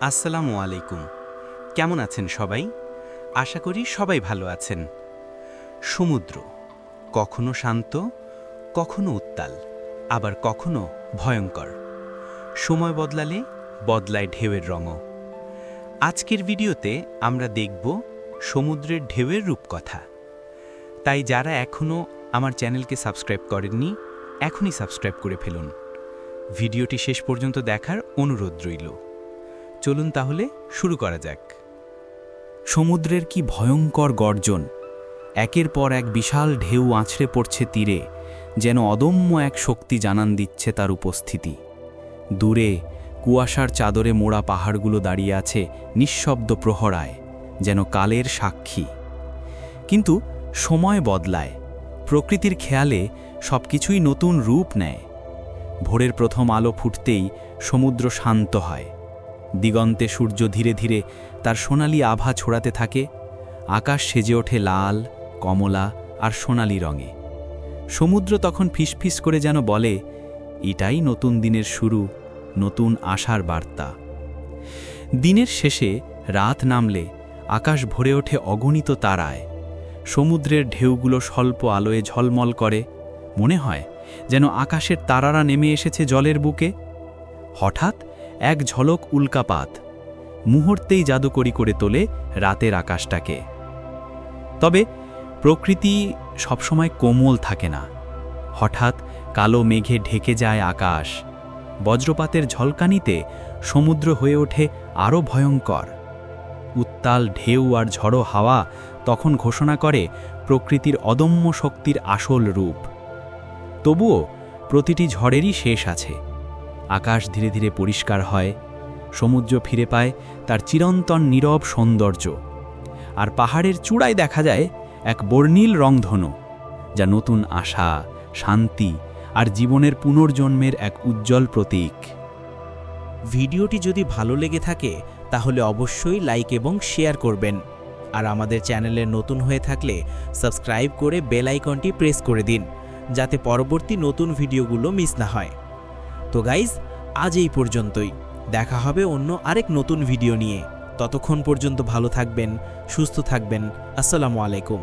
আসসালামু আলাইকুম। কেমন আছেন সবাই? আশা করি সবাই ভালো আছেন। সমুদ্র, কখনো শান্ত, কখনো উত্তাল, আবার কখনো ভয়ঙ্কর। সময় বদলালে বদলায় ঢেউয়ের রঙও। আজকের ভিডিওতে আমরা দেখব সমুদ্রের ঢেউয়ের রূপকথা। তাই যারা এখনও আমার চ্যানেলকে সাবস্ক্রাইব করেননি, এখনই সাবস্ক্রাইব করে ফেলুন। ভিডিওটি শেষ পর্যন্ত দেখার অনুরোধ রইল। চলুন তাহলে শুরু করা যাক। সমুদ্রের কি ভয়ঙ্কর গর্জন। একের পর এক বিশাল ঢেউ আছড়ে পড়ছে তীরে, যেন অদম্য এক শক্তি জানান দিচ্ছে তার উপস্থিতি। দূরে, কুয়াশার চাদরে মোড়া পাহাড়গুলো দাঁড়িয়ে আছে নিঃশব্দ প্রহরায়, যেন কালের সাক্ষী। কিন্তু সময় বদলায়, প্রকৃতির খেয়ালে সবকিছুই নতুন রূপ নেয়। ভোরের প্রথম আলো ফুটতেই সমুদ্র শান্ত হয়। দিগন্তে সূর্য ধীরে ধীরে তার সোনালি আভা ছড়াতে থাকে, আকাশ সেজে ওঠে লাল, কমলা আর সোনালি রঙে। সমুদ্র তখন ফিসফিস করে যেন বলে, এটাই নতুন দিনের শুরু, নতুন আশার বার্তা। দিনের শেষে রাত নামলে আকাশ ভরে ওঠে অগণিত তারায়। সমুদ্রের ঢেউগুলো স্বল্প আলোয় ঝলমল করে। মনে হয় যেন আকাশের তারারা নেমে এসেছে জলের বুকে। হঠাৎ এক ঝলক উল্কাপাত মুহূর্তেই জাদুকরি করে তোলে রাতের আকাশটাকে। তবে প্রকৃতি সবসময় কোমল থাকে না। হঠাৎ কালো মেঘে ঢেকে যায় আকাশ। বজ্রপাতের ঝলকানিতে সমুদ্র হয়ে ওঠে আরও ভয়ঙ্কর। উত্তাল ঢেউ আর ঝড়ো হাওয়া তখন ঘোষণা করে প্রকৃতির অদম্য শক্তির আসল রূপ। তবুও প্রতিটি ঝড়েরই শেষ আছে। আকাশ ধীরে ধীরে পরিষ্কার হয়, সমুদ্র ফিরে পায় তার চিরন্তন নীরব সৌন্দর্য। আর পাহাড়ের চূড়ায় দেখা যায় এক বর্ণিল রংধনু, যা নতুন আশা, শান্তি আর জীবনের পুনর্জন্মের এক উজ্জ্বল প্রতীক। ভিডিওটি যদি ভালো লেগে থাকে, তাহলে অবশ্যই লাইক এবং শেয়ার করবেন। আর আমাদের চ্যানেলে নতুন হয়ে থাকলে সাবস্ক্রাইব করে বেল আইকনটি প্রেস করে দিন, যাতে পরবর্তী নতুন ভিডিওগুলো মিস না হয়। তো গাইজ আজ এই পর্যন্তই। দেখা হবে অন্য আরেক নতুন ভিডিও নিয়ে। ততক্ষণ পর্যন্ত ভালো থাকবেন, সুস্থ থাকবেন। আসসালামু আলাইকুম।